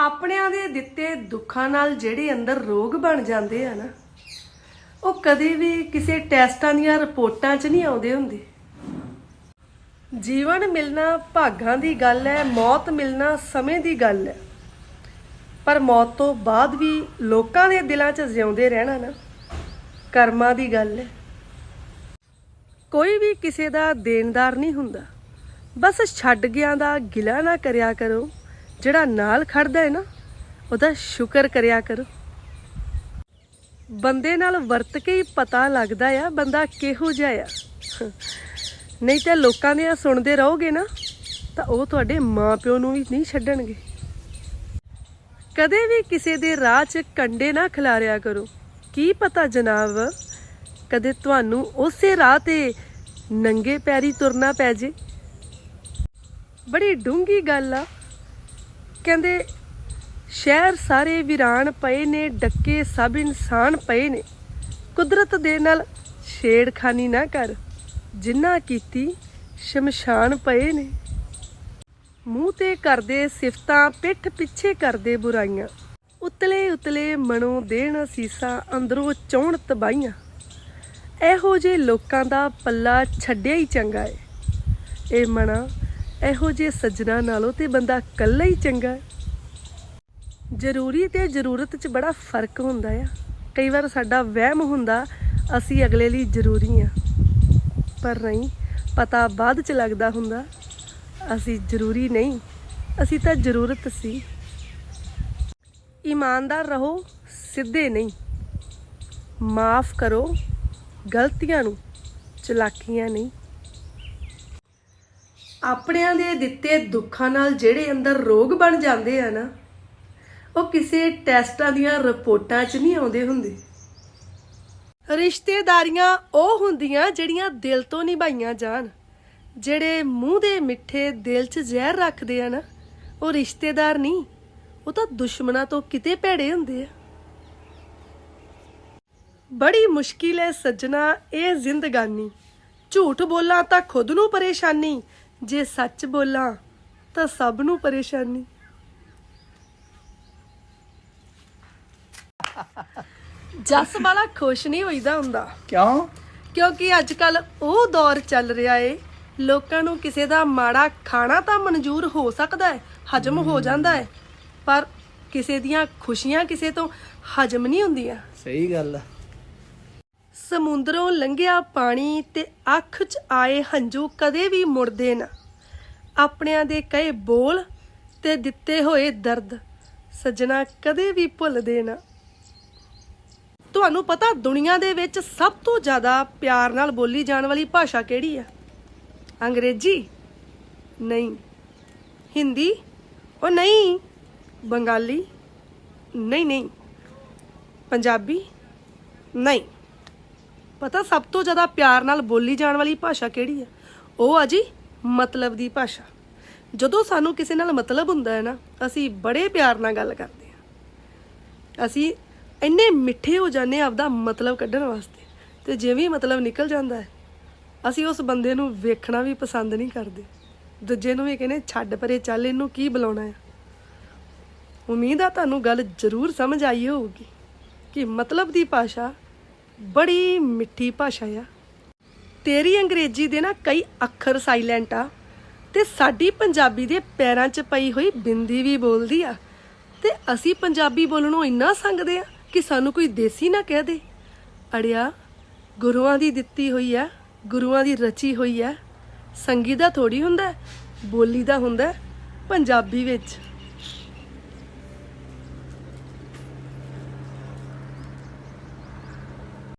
ਆਪਣਿਆਂ ਦੇ ਦਿੱਤੇ ਦੁੱਖਾਂ ਨਾਲ ਜਿਹੜੇ ਅੰਦਰ ਰੋਗ ਬਣ ਜਾਂਦੇ ਆ ਨਾ, ਉਹ ਕਦੇ ਵੀ ਕਿਸੇ ਟੈਸਟਾਂ ਦੀਆਂ ਰਿਪੋਰਟਾਂ 'ਚ ਨਹੀਂ ਆਉਂਦੇ ਹੁੰਦੇ। ਜੀਵਨ ਮਿਲਣਾ ਭਾਗਾਂ ਦੀ ਗੱਲ ਹੈ, ਮੌਤ ਮਿਲਣਾ ਸਮੇਂ ਦੀ ਗੱਲ ਹੈ। ਪਰ ਮੌਤ ਤੋਂ ਬਾਅਦ ਵੀ ਲੋਕਾਂ ਦੇ ਦਿਲਾਂ 'ਚ ਜਿਉਂਦੇ ਰਹਿਣਾ ਨਾ, ਕਰਮਾਂ ਦੀ ਗੱਲ ਹੈ। ਕੋਈ ਵੀ ਕਿਸੇ ਦਾ ਦੇਣਦਾਰ ਨਹੀਂ ਹੁੰਦਾ। ਬਸ ਛੱਡ ਗਿਆ ਦਾ ਗਿਲਾ ਨਾ ਕਰਿਆ ਕਰੋ। ਜਿਹੜਾ ਨਾਲ ਖੜਦਾ ਹੈ ਨਾ, ਉਹਦਾ ਸ਼ੁਕਰ ਕਰਿਆ ਕਰੋ। ਬੰਦੇ ਨਾਲ ਵਰਤ ਕੇ ਹੀ ਪਤਾ ਲੱਗਦਾ ਆ, ਬੰਦਾ ਕਿਹੋ ਜਿਹਾ ਆ। ਨਹੀਂ ਤਾਂ ਲੋਕਾਂ ਦੇ ਸੁਣਦੇ ਰਹੋਗੇ ਨਾ, ਤਾਂ ਉਹ ਤੁਹਾਡੇ ਮਾਪਿਓ ਨੂੰ ਵੀ ਨਹੀਂ ਛੱਡਣਗੇ। ਕਦੇ ਵੀ ਕਿਸੇ ਦੇ ਰਾਹ 'ਚ ਕੰਡੇ ਨਾ ਖਿਲਾਰਿਆ ਕਰੋ। ਕੀ ਪਤਾ ਜਨਾਬ, ਕਦੇ ਤੁਹਾਨੂੰ ਉਸੇ ਰਾਹ ਤੇ ਨੰਗੇ ਪੈਰੀ ਤੁਰਨਾ ਪੈ ਜੇ। ਬੜੀ ਡੂੰਗੀ ਗੱਲ ਆ। ਕਹਿੰਦੇ ਸ਼ਹਿਰ ਸਾਰੇ ਵੀਰਾਨ ਪਏ ਨੇ, ਡੱਕੇ ਸਭ ਇਨਸਾਨ ਪਏ ਨੇ। ਕੁਦਰਤ ਦੇ ਨਾਲ ਛੇੜਖਾਨੀ ਨਾ ਕਰ, ਜਿੰਨਾ ਕੀਤੀ ਸ਼ਮਸ਼ਾਨ ਪਏ ਨੇ। ਮੂੰਹ ਤੇ ਕਰਦੇ ਸਿਫਤਾਂ, ਪਿੱਠ ਪਿੱਛੇ ਕਰਦੇ ਬੁਰਾਈਆਂ। ਉਤਲੇ ਉਤਲੇ ਮਨੋਂ ਦੇਣ ਅਸੀਸਾਂ, ਅੰਦਰੋਂ ਚੌਣ ਤਬਾਈਆਂ ਇਹੋ ਜੇ ਲੋਕਾਂ ਦਾ ਪੱਲਾ ਛੱਡਿਆ ਹੀ ਚੰਗਾ ਏ। ਇਹ ਮਣਾ ਇਹੋ ਜੇ ਸੱਜਣਾ ਨਾਲੋਂ ਤੇ ਬੰਦਾ ਕੱਲਾ ਹੀ ਚੰਗਾ ਜ਼ਰੂਰੀ ਤੇ ਜ਼ਰੂਰਤ 'ਚ ਬੜਾ ਫ਼ਰਕ ਹੁੰਦਾ ਆ। ਕਈ ਵਾਰ ਸਾਡਾ ਵਹਿਮ ਹੁੰਦਾ, ਅਸੀਂ ਅਗਲੇ ਲਈ ਜ਼ਰੂਰੀ ਆ। ਪਰ ਨਹੀਂ, ਪਤਾ ਬਾਅਦ 'ਚ ਲੱਗਦਾ ਹੁੰਦਾ, ਅਸੀਂ ਜ਼ਰੂਰੀ ਨਹੀਂ, ਅਸੀਂ ਤਾਂ ਜ਼ਰੂਰਤ ਸੀ। ਇਮਾਨਦਾਰ ਰਹੋ, ਸਿੱਧੇ ਨਹੀਂ। ਮਾਫ ਕਰੋ, ਗਲਤੀਆਂ ਨੂੰ, ਚਲਾਕੀਆਂ ਨਹੀਂ। ਆਪਣਿਆਂ ਦੇ ਦਿੱਤੇ ਦੁੱਖਾਂ ਨਾਲ ਜਿਹੜੇ ਅੰਦਰ ਰੋਗ ਬਣ ਜਾਂਦੇ ਆ ਨਾ, ਉਹ ਕਿਸੇ ਟੈਸਟਾਂ ਦੀਆਂ ਰਿਪੋਰਟਾਂ 'ਚ ਨਹੀਂ ਆਉਂਦੇ ਹੁੰਦੇ। ਰਿਸ਼ਤੇਦਾਰੀਆਂ ਉਹ ਹੁੰਦੀਆਂ ਜਿਹੜੀਆਂ ਦਿਲ ਤੋਂ ਨਿਭਾਈਆਂ ਜਾਣ, ਜਿਹੜੇ ਮੂੰਹ ਦੇ ਮਿੱਠੇ ਦਿਲ 'ਚ ਜ਼ਹਿਰ ਰੱਖਦੇ ਆ ਨਾ, ਉਹ ਰਿਸ਼ਤੇਦਾਰ ਨਹੀਂ, ਉਹ ਤਾਂ ਦੁਸ਼ਮਣਾਂ ਤੋਂ ਕਿਤੇ ਭੈੜੇ ਹੁੰਦੇ ਆ। ਬੜੀ ਮੁਸ਼ਕਿਲ ਹੈ ਸੱਜਣਾ ਇਹ ਜ਼ਿੰਦਗਾਨੀ, ਝੂਠ ਬੋਲਾਂ ਤਾਂ ਖੁਦ ਨੂੰ ਪਰੇਸ਼ਾਨੀ ਜੇ ਸੱਚ ਬੋਲਾਂ ਤਾਂ ਸਭ ਨੂੰ ਪਰੇਸ਼ਾਨੀ। ਜੱਸ ਵਾਲਾ ਖੁਸ਼ ਨਹੀਂ ਹੋਈਦਾ ਹੁੰਦਾ। ਕਿਉਂ? ਕਿਉਂਕਿ ਅੱਜ ਕੱਲ ਉਹ ਦੌਰ ਚੱਲ ਰਿਹਾ ਏ। ਲੋਕਾਂ ਨੂੰ ਕਿਸੇ ਦਾ ਮਾੜਾ ਖਾਣਾ ਤਾਂ ਮਨਜ਼ੂਰ ਹੋ ਸਕਦਾ ਹੈ ਹਜਮ ਹੋ ਜਾਂਦਾ ਹੈ ਪਰ ਕਿਸੇ ਦੀਆਂ ਖੁਸ਼ੀਆਂ ਕਿਸੇ ਤੋਂ ਹਜਮ ਨਹੀਂ ਹੁੰਦੀਆਂ। ਸਹੀ ਗੱਲ ਆ। ਸਮੁੰਦਰੋਂ ਲੰਘਿਆ ਪਾਣੀ ਤੇ ਅੱਖ 'ਚ ਆਏ ਹੰਝੂ ਕਦੇ ਵੀ ਮੁੜਦੇ ਨਾ। ਆਪਣਿਆਂ ਦੇ ਕਹੇ ਬੋਲ ਤੇ ਦਿੱਤੇ ਹੋਏ ਦਰਦ ਸੱਜਣਾ ਕਦੇ ਵੀ ਭੁੱਲਦੇ ਨਾ। ਤੁਹਾਨੂੰ ਪਤਾ ਦੁਨੀਆ ਦੇ ਵਿੱਚ ਸਭ ਤੋਂ ਜ਼ਿਆਦਾ ਪਿਆਰ ਨਾਲ ਬੋਲੀ ਜਾਣ ਵਾਲੀ ਭਾਸ਼ਾ ਕਿਹੜੀ ਆ? ਅੰਗਰੇਜ਼ੀ? ਨਹੀਂ। ਹਿੰਦੀ? ਉਹ ਨਹੀਂ। ਬੰਗਾਲੀ? ਨਹੀਂ ਨਹੀਂ। ਪੰਜਾਬੀ? ਨਹੀਂ। ਪਤਾ ਸਭ ਤੋਂ ਜ਼ਿਆਦਾ ਪਿਆਰ ਨਾਲ ਬੋਲੀ ਜਾਣ ਵਾਲੀ ਭਾਸ਼ਾ ਕਿਹੜੀ ਹੈ? ਉਹ ਆ ਜੀ ਮਤਲਬ ਦੀ ਭਾਸ਼ਾ। ਜਦੋਂ ਸਾਨੂੰ ਕਿਸੇ ਨਾਲ ਮਤਲਬ ਹੁੰਦਾ ਹੈ ਨਾ, ਅਸੀਂ ਬੜੇ ਪਿਆਰ ਨਾਲ ਗੱਲ ਕਰਦੇ ਹਾਂ। ਅਸੀਂ ਇੰਨੇ ਮਿੱਠੇ ਹੋ ਜਾਂਦੇ ਹਾਂ ਆਪਦਾ ਮਤਲਬ ਕੱਢਣ ਵਾਸਤੇ ਤੇ ਜਿਵੇਂ ਮਤਲਬ ਨਿਕਲ ਜਾਂਦਾ ਹੈ, ਅਸੀਂ ਉਸ ਬੰਦੇ ਨੂੰ ਵੇਖਣਾ ਵੀ ਪਸੰਦ ਨਹੀਂ ਕਰਦੇ। ਦੂਜੇ ਨੂੰ ਵੀ ਕਹਿੰਦੇ, ਛੱਡ ਪਰੇ ਚੱਲ, ਇਹਨੂੰ ਕੀ ਬੁਲਾਉਣਾ ਹੈ? ਉਮੀਦ ਆ ਤੁਹਾਨੂੰ ਗੱਲ ਜ਼ਰੂਰ ਸਮਝ ਆਈ ਹੋਊਗੀ ਕਿ ਮਤਲਬ ਦੀ ਭਾਸ਼ਾ ਬੜੀ ਮਿੱਠੀ ਭਾਸ਼ਾ ਆ। ਤੇਰੀ ਅੰਗਰੇਜ਼ੀ ਦੇ ਨਾ ਕਈ ਅੱਖਰ ਸਾਇਲੈਂਟ ਆ ਤੇ ਸਾਡੀ ਪੰਜਾਬੀ ਦੇ ਪੈਰਾਂ 'ਚ ਪਈ ਹੋਈ ਬਿੰਦੀ ਵੀ ਬੋਲਦੀ ਆ। ਤੇ ਅਸੀਂ ਪੰਜਾਬੀ ਬੋਲਣੋਂ ਇੰਨਾ ਸੰਗਦੇ ਆ ਕਿ ਸਾਨੂੰ ਕੋਈ ਦੇਸੀ ਨਾ ਕਹਿ ਦੇ। ਅੜਿਆ, ਗੁਰੂਆਂ ਦੀ ਦਿੱਤੀ ਹੋਈ ਆ, ਗੁਰੂਆਂ ਦੀ ਰਚੀ ਹੋਈ ਆ। ਸੰਗੀ ਦਾ ਥੋੜੀ ਹੁੰਦਾ, ਬੋਲੀ ਦਾ ਹੁੰਦਾ, ਪੰਜਾਬੀ ਵਿੱਚ।